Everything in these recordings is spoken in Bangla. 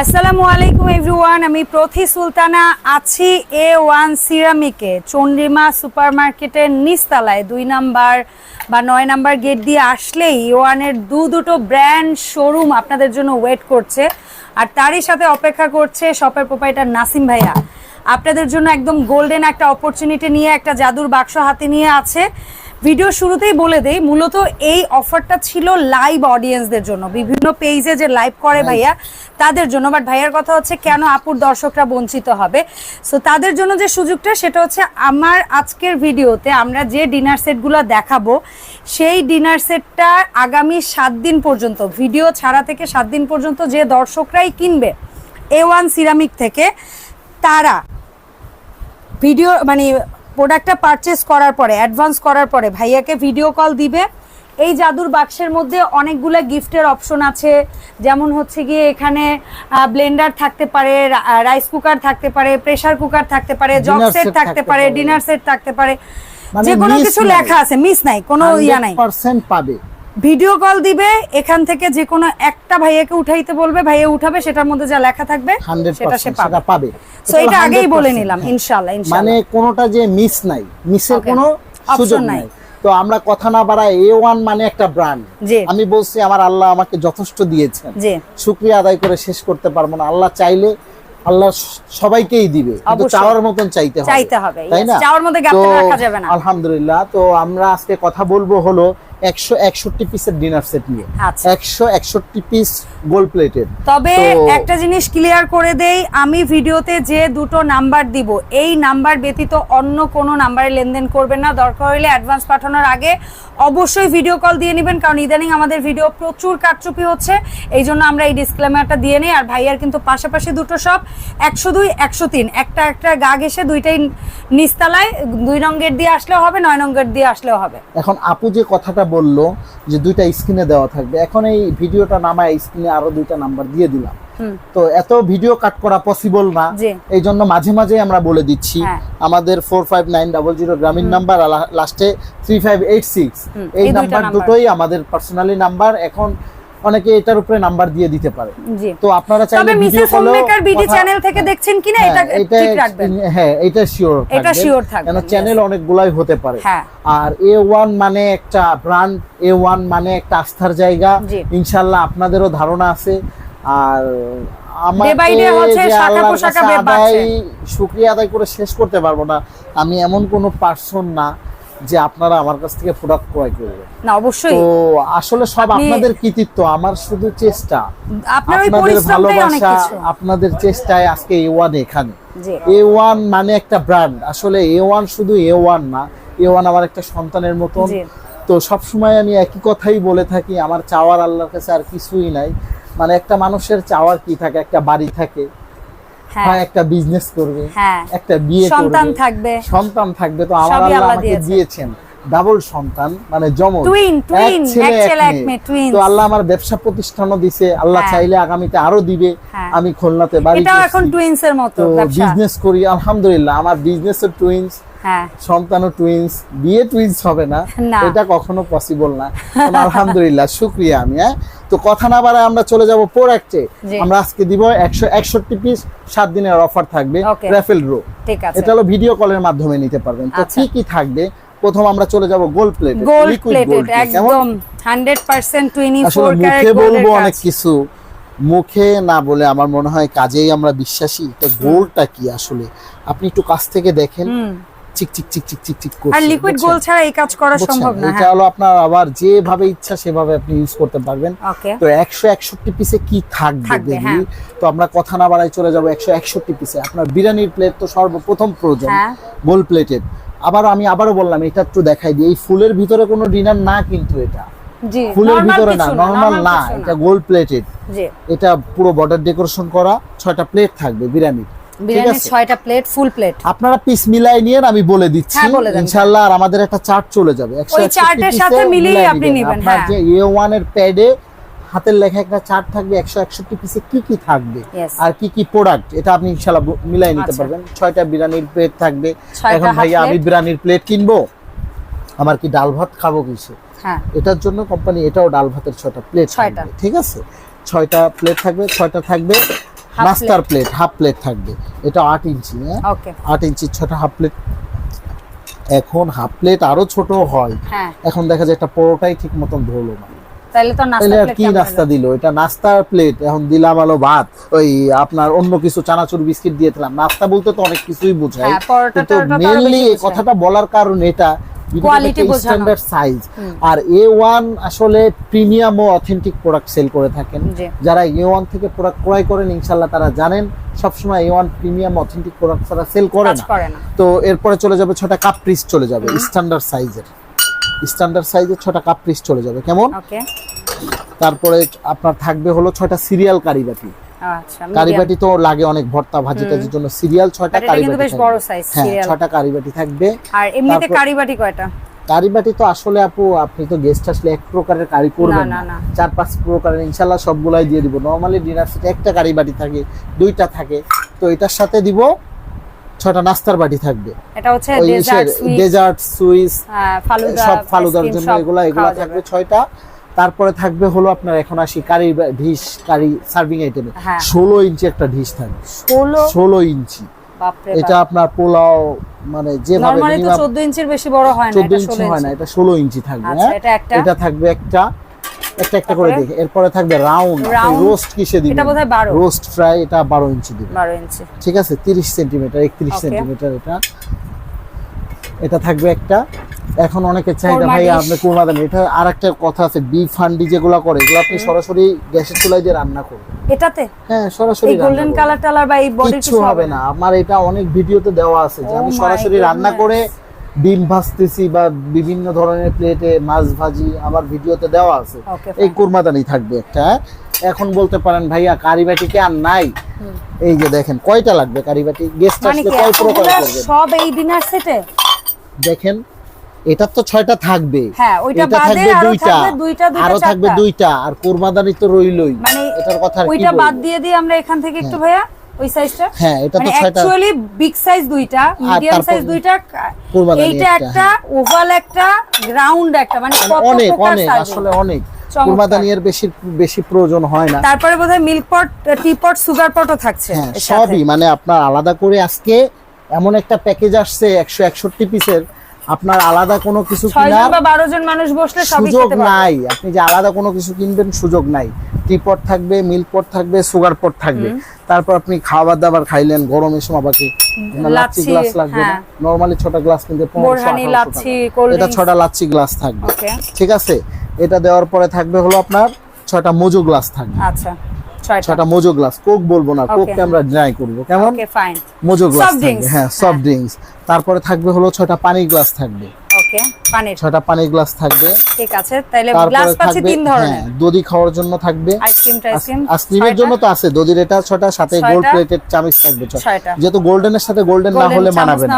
আসসালামু আলাইকুম এভরিওয়ান, আমি প্রথি সুলতানা, আছি এ ওয়ান সিরামিকে চন্দ্রিমা সুপার মার্কেটের নিচতলায়, দুই নাম্বার বা নয় নাম্বার গেট দিয়ে আসলেই এ ওয়ানের দু দুটো ব্র্যান্ড শোরুম আপনাদের জন্য ওয়েট করছে। আর তারই সাথে অপেক্ষা করছে শপের প্রোপাইটার নাসিম ভাইয়া। আপনাদের জন্য একদম গোল্ডেন একটা অপরচুনিটি নিয়ে, একটা জাদুর বাক্স হাতে নিয়ে আছে। ভিডিও শুরুতেই বলে দেই মূলত এই অফারটা ছিল লাইভ অডিয়েন্সদের জন্য। বিভিন্ন পেজে যে লাইভ করে ভাইয়া তাদের জন্য। বাট ভাইয়ার কথা হচ্ছে কেন আপুর দর্শকরা বঞ্চিত হবে? সো তাদের জন্য যে সুযোগটা সেটা হচ্ছে আমার আজকের ভিডিওতে আমরা যে ডিনার সেটগুলো দেখাবো সেই ডিনার সেটটা আগামী সাত দিন পর্যন্ত ভিডিও ছাড়া থেকে সাত দিন পর্যন্ত যে দর্শকরাই কিনবে এ ওয়ান সিরামিক থেকে তারা ভিডিও মানে প্রোডাক্টটা পারচেস করার পরে অ্যাডভান্স করার পরে ভাইয়াকে ভিডিও কল দিবে। এই জাদুর বাক্সের মধ্যে অনেকগুলো গিফটের অপশন আছে। যেমন হচ্ছে গিয়ে এখানে ব্লেন্ডার থাকতে পারে রাইস কুকার থাকতে পারে প্রেসার কুকার থাকতে পারে জব সেট থাকতে পারে। ডিনার সেট থাকতে পারে। মানে যে কোনো কিছু লেখা আছে মিস নাই কোনো ইয়া নাই। পাবে। ভিডিও কল দিবে এখান থেকে যে কোনো একটা ভাইয়াকে উঠাইতে বলবে ভাইয়া উঠাবে সেটার মধ্যে যা লেখা থাকবে সেটা সে পাবে। সো এটা আগেই বলে নিলাম হ্যাঁ। ইনশাল্লাহ মানে কোনোটা যে মিস নাই মিসের কোনো সুযোগ নাই। তো আমরা কথা না বাড়াই এ ওয়ান মানে একটা ব্র্যান্ড আমি বলছি আমার আল্লাহ আমাকে যথেষ্ট দিয়েছেন। জি। শুক্রিয়া আদায় করে শেষ করতে পারব না। আল্লাহ চাইলে আল্লাহ সবাইকেই দিবে। কিন্তু চাওয়ার মতন চাইতে হবে। চাইতে হবে, তাই না? চাওয়ার মধ্যে রাখা যাবে না। আলহামদুলিল্লাহ তো আমরা আজকে কথা বলব হলো একশো একষট্টি পিসের ডিনার সেট নিয়ে। আচ্ছা। একশো একষট্টি পিস গোল্ড প্লেটেড তবে একটা জিনিস ক্লিয়ার করে দেই আমি ভিডিওতে যে দুটো নাম্বার দিব এই নাম্বার ব্যতীত অন্য কোনো নাম্বারে লেনদেন করবেন না। দরকার হলে অ্যাডভান্স পাঠানোর আগে অবশ্যই ভিডিও কল দিয়ে নেবেন কারণ ইদানিং আমাদের ভিডিও প্রচুর কারচুপি হচ্ছে। এই জন্য আমরা এই ডিসক্লেমারটা দিয়ে নিই। আর ভাইয়ার কিন্তু পাশাপাশি দুটো সব একশো দুই একশো তিন। একটা একটা গা ঘেসে দুইটাই নিস্তালায় দুই নং গেট দিয়ে আসলেও হবে নয় নং গেট দিয়ে আসলেও হবে। এখন আপু যে কথাটা বলল যে দুইটা স্ক্রিনে দেওয়া থাকবে। এখন এই ভিডিওটা নামায় স্ক্রিনে আরও দুইটা নাম্বার দিয়ে দিলাম। তো এত ভিডিও কাট করা পসিবল না। এই জন্য মাঝে মাঝে আমরা বলে দিচ্ছি হ্যাঁ। আমাদের four five nine double zero Grameen number লাস্টে থ্রি ফাইভ এইট সিক্স এই নাম্বার। দুটোই আমাদের পার্সোনালি নাম্বার। এখন অনেকে এটার উপরে নাম্বার দিয়ে দিতে পারে তো আপনারা চাইলে তবে video Mrs homemaker BD channel থেকে দেখছেন কিনা এটা ঠিক রাখবেন হ্যাঁ এটা শিওর এটা sure থাকবেন, কেন yes. চ্যানেল অনেকগুলাই হতে পারে হ্যাঁ। আর এ ওয়ান মানে একটা ব্র্যান্ড এ ওয়ান মানে একটা আস্থার জায়গা জি। ইনশাল্লাহ আপনাদেরও ধারণা আছে আর। শুক্রিয়া আদায় করে শেষ করতে পারব না আমি এমন কোনো পার্সন না যে আপনারা আমার কাছ থেকে প্রোডাক্ট ক্রয় করবেন। না অবশ্যই। তো আসলে সব আপনাদের কৃতিত্ব আমার শুধু চেষ্টা। আপনাদের অনেক ভালোবাসা কিছু। আপনাদের চেষ্টায় আজকে এ ওয়ান এখানে। এ ওয়ান মানে একটা ব্র্যান্ড আসলে এ ওয়ান শুধু এ ওয়ান না এ ওয়ান আমার একটা সন্তানের মতন। তো সবসময় আমি একই কথাই বলে থাকি আমার চাওয়ার আল্লাহর কাছে আর কিছুই নাই। মানে একটা মানুষের চাওয়ার কি থাকে একটা বাড়ি থাকে। হ্যাঁ। হয় একটা বিজনেস করবে হ্যাঁ। একটা বিয়ে সন্তান থাকবে। সন্তান থাকবে তো আমার আল্লাহ আমাকে দিয়েছেন। ডাবল সন্তান মানে জমজ টুইন টুইন ছেলে এক এক ছেলে, এক মেয়ে। টুইন তো আল্লাহ আমার ব্যবসা প্রতিষ্ঠানও দিছে। আল্লাহ হ্যাঁ। চাইলে আগামীতে আরও দিবে। হ্যাঁ। আমি খুলনাতে বাড়ি এটাও এখন টুইন্স এর মতো বিজনেস করি আলহামদুলিল্লাহ। আমার বিজনেসের টুইন্স সন্তানও টুইন্স বিয়ে টুইন্স হবে না। এটা কখনো পসিবল না। আলহামদুলিল্লাহ শুক্রিয়া আমি হ্যাঁ? তো কথা না বাড়ায় আমরা চলে যাব প্রোডাক্টে। আমরা আজকে দিব একশো একষট্টি পিস সাত দিনের অফার থাকবে. র্যাফেল রো এটা হলো ভিডিও কলের মাধ্যমে নিতে পারবেন। তো আচ্ছা। কি কি থাকবে? প্রথম আমরা চলে যাব গোল্ড প্লেট গোল্ড প্লেটেড একদম। হান্ড্রেড পার্সেন্ট টোয়েন্টি আসলে ফোর মুখে বলব অনেক কিছু। মুখে না বলে আমার মনে হয় কাজেই আমরা বিশ্বাসী। তো গোলটা কি আসলে? আপনি একটু কাছ থেকে দেখেন। চিক চিক চিক চিক চিক চিক করছে আর লিকুইড? গোল্ড ছাড়া এই কাজ করা সম্ভব না এটা হ্যাঁ। হলো আপনার আবার যেভাবে ইচ্ছা সেভাবে আপনি ইউজ করতে পারবেন। তো একশো একষট্টি পিসে কি থাকবে দেখি হ্যাঁ। তো আমরা কথা না বাড়াই চলে যাব একশো একষট্টি পিসে আপনার বিরিয়ানির প্লেট তো সর্বপ্রথম প্রয়োজন হ্যাঁ। গোল প্লেটেড আবার আমি আবারও বললাম এটা একটু দেখাই দিই এই ফুলের ভিতরে কোনো ডিনার না কিন্তু এটা। ফুলের ভিতরে না নর্মাল না এটা গোল প্লেটেড এটা পুরো বর্ডার ডেকোরেশন করা ছয়টা প্লেট থাকবে বিরিয়ানির। বিরিয়ানির প্লেট ফুল প্লেট আপনারা পিস মিলাই নিয়ে আমি বলে দিচ্ছি। হ্যাঁ, ইনশাআল্লাহ আর আমাদের একটা চার্ট চলে যাবে। 161 ওই চার্টের সাথে মিলিয়ে আপনি নিবেন, হ্যাঁ। যে এ এর প্যাডে হাতের লেখা একটা চার্ট থাকবে একশো একষট্টি পিসে কি কি থাকবে? আর কি কি প্রোডাক্ট এটা আপনি মিলাই নিতে আচ্ছা। পারবেন। ছয়টা বিরিয়ানির প্লেট থাকবে। এখন ভাইয়া আমি বিরিয়ানির প্লেট কিনবো? আমার কি ডাল ভাত খাব কিসে? হ্যাঁ। এটার জন্য কোম্পানি এটাও ডাল ভাতের ছয়টা প্লেট ছয়টা। ঠিক আছে? ছয়টা প্লেট থাকবে ছয়টা থাকবে। নাস্তার প্লেট হাফ প্লেট থাকবে। এটা আট ইঞ্চি হ্যাঁ? আট ইঞ্চির ছোট হাফ প্লেট এখন হাফ প্লেট আরও ছোট হয়। হ্যাঁ। এখন দেখা যায় একটা পরোটাই ঠিক মতন ধরলো না। তাহলে তো নাস্তা plate কি নাস্তা? দিল? এটা নাস্তার প্লেট এখন দিলাম আলো ভাত ওই আপনার অন্য কিছু চানাচুর বিস্কিট দিয়ে দিলাম। নাস্তা বলতে তো অনেক কিছুই বোঝায়। হ্যাঁ, কিন্তু মেইনলি এই কথাটা বলার কারণ এটা বোঝানো। স্ট্যান্ডার্ড সাইজ আর এ ওয়ান আসলে প্রিমিয়াম ও অথেন্টিক প্রোডাক্ট সেল করে থাকেন। যারা এ ওয়ান থেকে প্রোডাক্ট ক্রয় করেন ইনশাল্লাহ তারা জানেন সবসময় A one premium authentic product তারা সেল করে না। তো এরপরে চলে যাবে ছটা কাপ পিস চলে যাবে স্ট্যান্ডার্ড সাইজের স্ট্যান্ডার্ড সাইজের ছটা কাপ পিস চলে যাবে। কেমন? তারপরে আপনার থাকবে হলো ছয়টা সিরিয়াল কারিবাটি কারিবাটি তো লাগে অনেক ভর্তা ভাজি টাজির জন্য। সিরিয়াল ছয়টা কারিবাটি বেশ বড় হ্যাঁ ছয়টা কারিবাটি থাকবে। আর এমনিতে তারপর- কারি বাটি কয়টা? কারিবাটি তো আসলে আপু আপনি তো গেস্ট আসলে এক প্রকারের কারি করবেন না। চার পাঁচ প্রকারের ইনশাল্লাহ সবগুলাই দিয়ে দিব। নরমালি ডিনার সেটে একটা কারিবাটি থাকে দুইটা থাকে। তো এটার সাথে দিব ছয়টা নাস্তার বাটি থাকবে। এটা হচ্ছে ডেজার্ট সুইস ফালুদা সব ফালুদার জন্য এগুলা এগুলা থাকবে ছয়টা। তারপরে থাকবে হলো আপনার এখন আসি কারি ডিশ কারি সার্ভিং আইটেমে হ্যাঁ। ষোলো ইঞ্চি একটা ডিশ থাকবে। ষোলো? ইঞ্চি। এটা আপনার পোলাও মানে যেভাবে নরমালি চোদ্দ ইঞ্চির বেশি বড় হয় না চোদ্দ ইঞ্চি হয় না এটা ষোলো ইঞ্চি থাকবে আচ্ছা হ্যাঁ? এটা থাকবে একটা একটা একটা করে দেখে। এরপরে থাকবে রাউন্ড রোস্ট কিসে দিবেন? এটা বোধহয় 12 রোস্ট ফ্রাই এটা বারো ইঞ্চি দিবেন। বারো ইঞ্চি। ঠিক আছে? তিরিশ সেন্টিমিটার একত্রিশ. সেন্টিমিটার এটা। এটা থাকবে একটা। এখন অনেকে চাহিদা ভাই। আপনি কোরমা দেন। এটা আর একটা কথা আছে বিফ হান্ডি যেগুলো করে এগুলো আপনি সরাসরি গ্যাসের চুলায় দিয়ে রান্না করবেন। এটাতে? হ্যাঁ সরাসরি এই গোল্ডেন কালার টালার বা এই বডির কিছু হবে না। আমার এটা অনেক ভিডিওতে দেওয়া আছে যে Oh আমি সরাসরি রান্না করে ডিম ভাজতেছি বা বিভিন্ন ধরনের প্লেটে মাছ ভাজি আমার ভিডিওতে দেওয়া আছে। এই. কোরমাদানি থাকবে একটা হ্যাঁ? এখন বলতে পারেন ভাইয়া কারিবাটি কি আর নাই? এই যে দেখেন কয়টা লাগবে কারিবাটি গেস্ট মানে আসলে কয় প্রকার করবেন? সব এই ডিনার সেটে দেখেন এটার তো ছয়টা থাকবে। হ্যাঁ, এটা থাকবে আরও দুইটা থাকবে দুইটা, আরও থাকবে দুইটা আর কোরমাদানি তো রইলই। মানে এটার কথা ওইটা বাদ দিয়ে দিয়ে আমরা এখান থেকে একটু ভাইয়া ওই সাইজটা হ্যাঁ এটা তো মানে ছয়টা। অ্যাকচুয়ালি বিগ সাইজ দুইটা মিডিয়াম সাইজ দুইটা এইটা একটা, একটা ওভাল একটা গ্রাউন্ড একটা মানে অনেক অনেক আসলে অনেক। চমৎকার। কুরমাদানির বেশি বেশি প্রয়োজন হয় না। তারপরে বোধহয় মিল্ক পট টি পট সুগার পটও থাকছে হ্যাঁ সবই মানে আপনার আলাদা করে আজকে এমন একটা প্যাকেজ আসছে একশো একষট্টি পিসের আপনার আলাদা কোনো কিছু কেনার বা বারো জন মানুষ বসলে সবই সুযোগ নাই। আপনি যে আলাদা কোনো কিছু কিনবেন সুযোগ নাই। টি পট থাকবে মিল্ক পট থাকবে সুগার পট থাকবে। তারপর আপনি খাবার দাবার খাইলেন গরমের সময় বাকি লাচ্ছি গ্লাস লাগবে হ্যাঁ। নরমালি ছোট গ্লাস কিনতে পনেরোশো বোরহানি, আঠারোশো লাচ্ছি, এটা ছটা লাচ্ছি গ্লাস থাকবে। ঠিক আছে? এটা দেওয়ার পরে থাকবে হলো আপনার ছয়টা মোজো গ্লাস থাকবে। আচ্ছা। ছয়টা ছয়টা মোজো গ্লাস কোক বলব না. কোককে আমরা ড্রাই করব কেমন? ওকে ফাইন মোজো গ্লাস থাকবে হ্যাঁ সফট ড্রিঙ্কস তারপরে থাকবে হলো ছয়টা পানি গ্লাস থাকবে। ওকে পানির ছয়টা পানি গ্লাস থাকবে। ঠিক আছে তাইলে গ্লাস পাচ্ছি তিন হ্যাঁ ধরনের দদি খাওয়ার জন্য থাকবে। আইসক্রিম টাইসক্রিম আইসক্রিমের জন্য তো আছে দদির এটা ছটা সাথে গোল্ড প্লেটেড চামচ থাকবে। ছয়টা। যেহেতু গোল্ডেনের সাথে গোল্ডেন না হলে মানাবে না।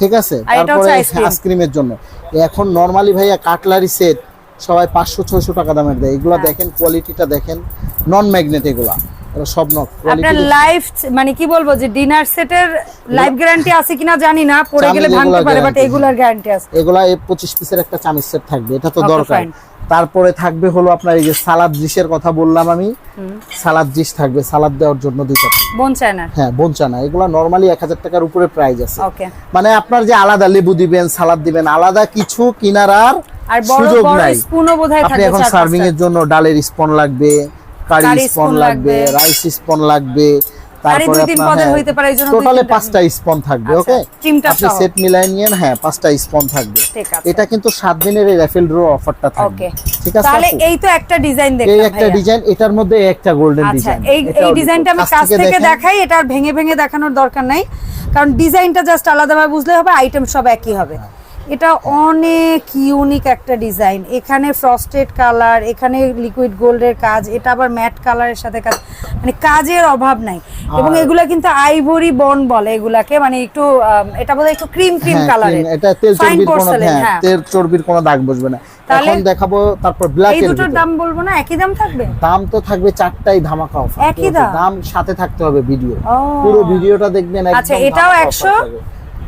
ঠিক আছে তারপরে। আইসক্রিমের জন্য। এখন নরমালি ভাইয়া কাটলারি সেট সবাই পাঁচশো ছয়শো টাকা দামের দেয়। এগুলো হ্যাঁ। দেখেন কোয়ালিটিটা দেখেন নন ম্যাগনেট এগুলা। এগুলো সব আপনার লাইফ মানে কি বলব যে ডিনার সেটের লাইফ গ্যারান্টি আছে কিনা জানি না পড়ে গেলে ভাঙতে পারে বাট এগুলার গ্যারান্টি আছে। এগুলা এই পঁচিশ পিসের একটা চামচ সেট থাকবে এটা তো দরকার. তারপরে থাকবে হলো আপনার এই যে সালাদ ডিশের কথা বললাম আমি। সালাদ ডিশ থাকবে সালাদ দেওয়ার জন্য দুইটা থাকবে। বোন চায়না হ্যাঁ বঞ্চানা এগুলা নরমালি এক হাজার টাকার উপরে প্রাইস আছে। ওকে মানে আপনার যে আলাদা লেবু দিবেন সালাদ দিবেন আলাদা কিছু কিনার আর সুযোগ নাই। আপনি এখন সার্ভিং এর জন্য ডালের স্পন লাগবে কারি স্পন লাগবে। রাইস স্পন লাগবে কারি দুই তিন পদের হইতে পারে, এই টোটালে পাঁচটা স্পন থাকবে আচ্ছা, ওকে আপনি সেট মিলাই নিয়েন হ্যাঁ পাঁচটা স্পন থাকবে। এটা কিন্তু দিনের এই র্যাফেল ড্র অফারটা থাকবে। ঠিক আছে তাহলে এই তো একটা ডিজাইন এই একটা ডিজাইন এটার মধ্যে একটা গোল্ডেন আচ্ছা ডিজাইন এই এই ডিজাইনটা আমি কাছ থেকে দেখাই এটা আর ভেঙে ভেঙে দেখানোর দরকার নাই। কারণ ডিজাইনটা জাস্ট আলাদাভাবে বুঝলে হবে আইটেম সব একই হবে। এটা অনেক ইউনিক একটা ডিজাইন এখানে ফ্রস্টেড কালার এখানে লিকুইড গোল্ডের কাজ এটা আবার ম্যাট কালারের সাথে কাজ। মানে কাজের অভাব নাই। এবং এগুলা কিন্তু আইভরি বন বলে এগুলাকে। মানে একটু এটা বোধহয় একটু ক্রিম ক্রিম কালারের এটা তেল চর্বির কোনো হ্যাঁ হ্যাঁ। তেল চর্বির কোনো দাগ বসবে না। তাহলে- এখন দেখাবো তারপর ব্ল্যাক এই দুটোর দাম বলব না একই দাম থাকবে? দাম তো থাকবে চারটাই ধামাকা অফার একই দাম? দাম সাথে থাকতে হবে ভিডিও পুরো ভিডিওটা দেখবেন আচ্ছা, এটাও 100?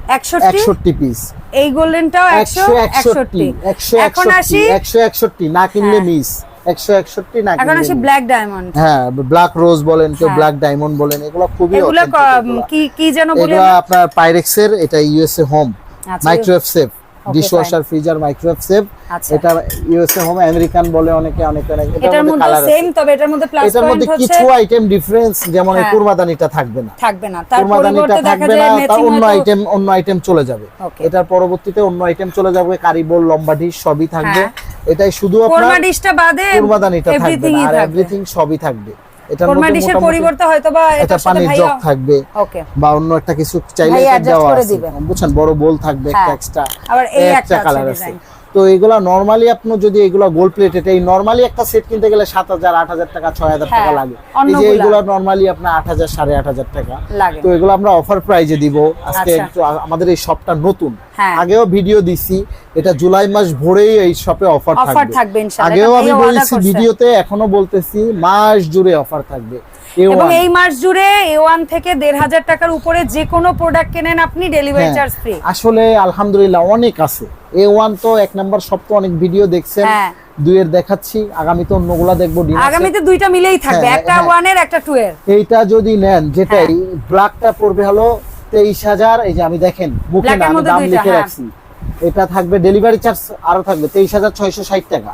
একষট্টি? পিস এই গোল্ডেনটাও একশো একষট্টি একশো একষট্টি একশো একষট্টি না কিনলে হ্যাঁ। মিস একশো একষট্টি না এখন আসি ব্ল্যাক ডায়মন্ড হ্যাঁ ব্ল্যাক রোজ বলেন কেউ হ্যাঁ। ব্ল্যাক ডায়মন্ড বলেন এগুলো খুবই এগুলো ক-। কি যেন বলে আপনার পাইরেক্সের এটা USA home microwave safe dishwasher freezer microwave safe আচ্ছা। এটা ইউএসএ হোম আমেরিকান বলে অনেকে অনেক অনেকে। এটার মধ্যে সেম তবে এটার মধ্যে প্লাস এটার মধ্যে কিছু আইটেম ডিফারেন্স যেমন এই হ্যাঁ। কুরমাদানিটা থাকবে না। থাকবে না। তার পরিবর্তে থাকবে না তার অন্য আইটেম অন্য আইটেম চলে যাবে। এটার পরবর্তীতে অন্য আইটেম চলে যাবে কারি কারিবল লম্বা ডিশ সবই থাকবে। হ্যাঁ। এটাই শুধু কোরমা আপনার ডিশটা বাদে কুরমাদানিটা থাকবে না, আর এভরিথিং সবই থাকবে। এটার কোরমা মধ্যে ডিশের পরিবর্তে হয়তো বা এটা পানির জগ থাকবে ওকে। বা অন্য একটা কিছু চাইলে ভাই এটা দেওয়া আছে। বুঝছেন? বড় বোল থাকবে একটা হ্যাঁ। এক্সট্রা আবার এই একটা কালার আছে তো এগুলা নরমালি আপনি যদি এগুলা গোল্ড প্লেটেড এই নরমালি একটা সেট কিনতে গেলে সাত হাজার আট হাজার টাকা ছয় হাজার টাকা হ্যাঁ, লাগে। এই যে এগুলা নরমালি আপনার আট হাজার সাড়ে আট হাজার টাকা। লাগে। তো এগুলো আমরা অফার প্রাইজে দিব। আজকে আচ্ছা। একটু আমাদের এই শপটা নতুন। হ্যাঁ। আগেও ভিডিও দিছি এটা জুলাই মাস ভরেই এই শপে অফার অফার থাকবে। আগেও আমি বলেছি ভিডিওতে এখনও বলতেছি মাস জুড়ে অফার থাকবে। A1 এবং এই মাস জুড়ে এ ওয়ান থেকে দেড় হাজার টাকার উপরে যে কোনো প্রোডাক্ট কেনেন আপনি ডেলিভারি হ্যাঁ, চার্জ ফ্রি আসলে আলহামদুলিল্লাহ অনেক আছে এ ওয়ান তো এক নাম্বার সব তো অনেক ভিডিও দেখছেন হ্যাঁ। দুইয়ের দেখাচ্ছি আগামীতে অন্যগুলা দেখব আগামীতে দুইটা মিলেই থাকবে হ্যাঁ, একটা হ্যাঁ। ওয়ানের একটা টু এর এইটা যদি নেন যেটাই হ্যাঁ। ব্ল্যাকটা পড়বে হলো তেইশ হাজার এই যে আমি দেখেন মুখে দাম লিখে হ্যাঁ। রাখছি এটা থাকবে ডেলিভারি চার্জ আরও থাকবে তেইশ হাজার ছয়শো ষাট টাকা।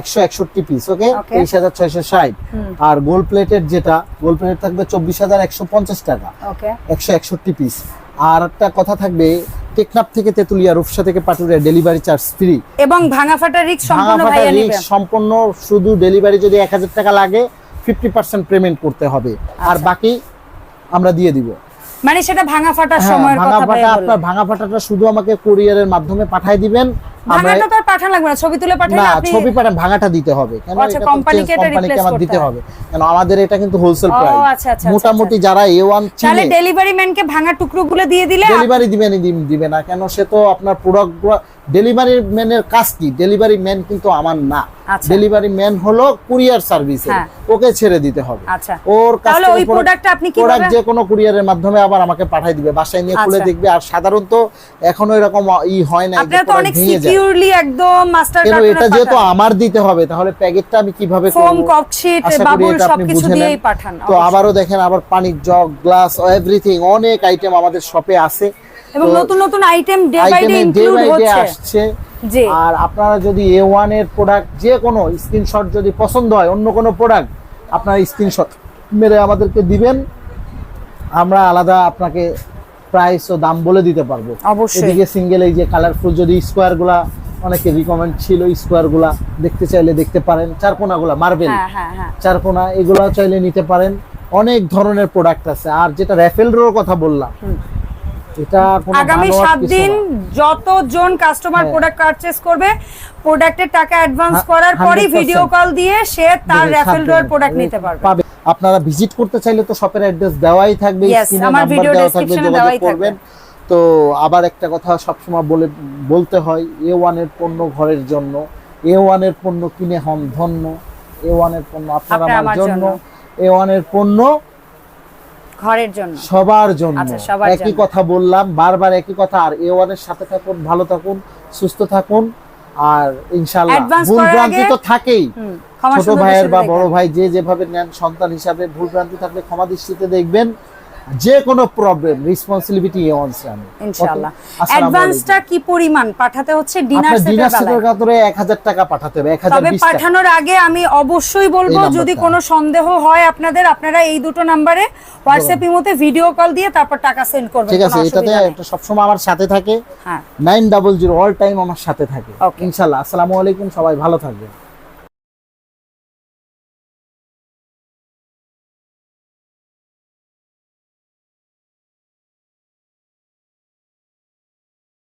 একশো একষট্টি পিস ওকে তেইশ হাজার ছয়শো ষাট। আর গোল্ড প্লেটের যেটা গোল্ড প্লেট থাকবে চব্বিশ হাজার একশো পঞ্চাশ টাকা। একশো একষট্টি পিস আর একটা কথা থাকবে টেকনাপ থেকে তেতুলিয়া রূপসা থেকে পাটুরিয়া ডেলিভারি চার্জ ফ্রি এবং ভাঙা ফাটা রিক্স ভাঙা সম্পূর্ণ ভাইয়া নেবে? সম্পূর্ণ শুধু ডেলিভারি যদি এক হাজার টাকা লাগে ফিফটি পার্সেন্ট পেমেন্ট করতে হবে। আর আচ্ছা। বাকি আমরা দিয়ে দিব। মানে সেটা ভাঙা ফাটার সময় সময়ের ভাঙা কথা ফাটা আপনার ভাঙা ফাটাটা শুধু আমাকে কুরিয়ারের মাধ্যমে পাঠিয়ে দিবেন ভাঙাটা তো পাঠান লাগবে না ছবি তুলে পাঠালে না ছবি পাঠান ভাঙাটা দিতে হবে। কেন আচ্ছা, এটা কোম্পানিকে এটা কোম্পানিকে replace আমার করতে দিতে হবে। কেন আমাদের এটা কিন্তু হোলসেল ও, আচ্ছা, আচ্ছা, মোটামুটি যারা এ ওয়ান তাহলে চিনে ডেলিভারি ম্যানকে ভাঙা টুকরোগুলো দিয়ে দিলে ডেলিভারি দিবেন দিবে না কেন সে তো আপনার প্রোডাক্ট ডেলিভারি ম্যানের কাজ কি? ডেলিভারি ম্যান কিন্তু আমার না। আচ্ছা। ডেলিভারি ম্যান হলো কুরিয়ার সার্ভিস হ্যাঁ। ওকে ছেড়ে দিতে হবে। আচ্ছা। ওর কাছ তাহলে ওই প্রোডাক্টটা আপনি প্রোডাক্ট কীভাবে যে কোনো কুরিয়ারের মাধ্যমে আবার আমাকে পাঠিয়ে দিবে বাসায় নিয়ে খুলে আচ্ছা। দেখবে। আর সাধারণত এখনও এরকম ই হয় না আপনারা তো অনেক ভেঙে সিকিউরলি একদম মাস্টার কার্টুনে এটা যেহেতু আমার দিতে হবে তাহলে প্যাকেটটা আমি কীভাবে ফোম করব? ককশিট আশা করি বাবুল সবকিছু দিয়েই পাঠান তো আবারও দেখেন আবার পানির জগ গ্লাস এভরিথিং অনেক আইটেম আমাদের শপে আছে। এবং নতুন নতুন item day by day include হচ্ছে। আর আপনারা যদি এ ওয়ানের প্রোডাক্ট যে কোনো স্ক্রিনশট যদি পছন্দ হয় অন্য কোনো প্রোডাক্ট আপনারা স্ক্রিনশট মেরে আমাদেরকে দিবেন। আমরা আলাদা আপনাকে প্রাইস ও দাম বলে দিতে পারব। এদিকে সিঙ্গেল এই যে কালারফুল যদি স্কোয়ারগুলা অনেকে রিকমেন্ড ছিল স্কোয়ারগুলা দেখতে চাইলে দেখতে পারেন। চারকোনা গুলা মার্বেল হ্যাঁ হ্যাঁ হ্যাঁ। চারকোনা এগুলো চাইলে নিতে পারেন। অনেক ধরনের প্রোডাক্ট আছে। আর যেটা র্যাফেলরোর কথা বললাম এটা আগামী ভালো সাত দিন যতজন কাস্টমার। প্রোডাক্ট পারচেজ করবে প্রোডাক্টের টাকা অ্যাডভান্স করার পরই ভিডিও কল দিয়ে সে তার দেখে র্যাফেল সাত প্রোডাক্ট নিতে পারবে। পাবে। আপনারা ভিজিট করতে চাইলে তো শপের অ্যাড্রেস দেওয়াই থাকবে স্ক্রিনে নাম্বার দেওয়া থাকবে যোগাযোগ করবেন। তো আবার একটা কথা সবসময় বলে বলতে হয় এ ওয়ানের পণ্য ঘরের জন্য এ ওয়ানের পণ্য কিনে হন ধন্য এ ওয়ানের পণ্য আপনার আমার জন্য। এ ওয়ানের পণ্য ঘরের জন্য। সবার জন্য। আচ্ছা, একই কথা বললাম বারবার একই কথা আর এ ওয়ানের সাথে থাকুন ভালো থাকুন সুস্থ থাকুন। আর ইনশাল্লাহ ভুল ভ্রান্তি তো থাকেই। ছোট ভাইয়ের বা বড় ভাই যে যেভাবে নেন সন্তান হিসাবে ভুল ভ্রান্তি থাকলে ক্ষমা দৃষ্টিতে দেখবেন। যে কোনো প্রবলেম রেসপন্সিবিলিটি আমি। ইনশাআল্লাহ। অ্যাডভান্সটা কি পরিমাণ? পাঠাতে হচ্ছে ডিনার আপনার ডিনার সেটের সেটের কাতরে এক হাজার টাকা পাঠাতে হবে এক হাজার তবে পাঠানোর আগে আমি অবশ্যই বলব যদি কোনো সন্দেহ হয় আপনাদের আপনারা এই দুটো নাম্বারে হোয়াটসঅ্যাপ ইমোতে ভিডিও কল দিয়ে তারপর টাকা সেন্ড করবেন ঠিক আছে এটাতে। এটা সবসময় আমার সাথে থাকে। হ্যাঁ। Nine double zero all time আমার সাথে থাকে। Okay. ইনশাল্লাহ আসসালামু আলাইকুম সবাই ভালো থাকবেন।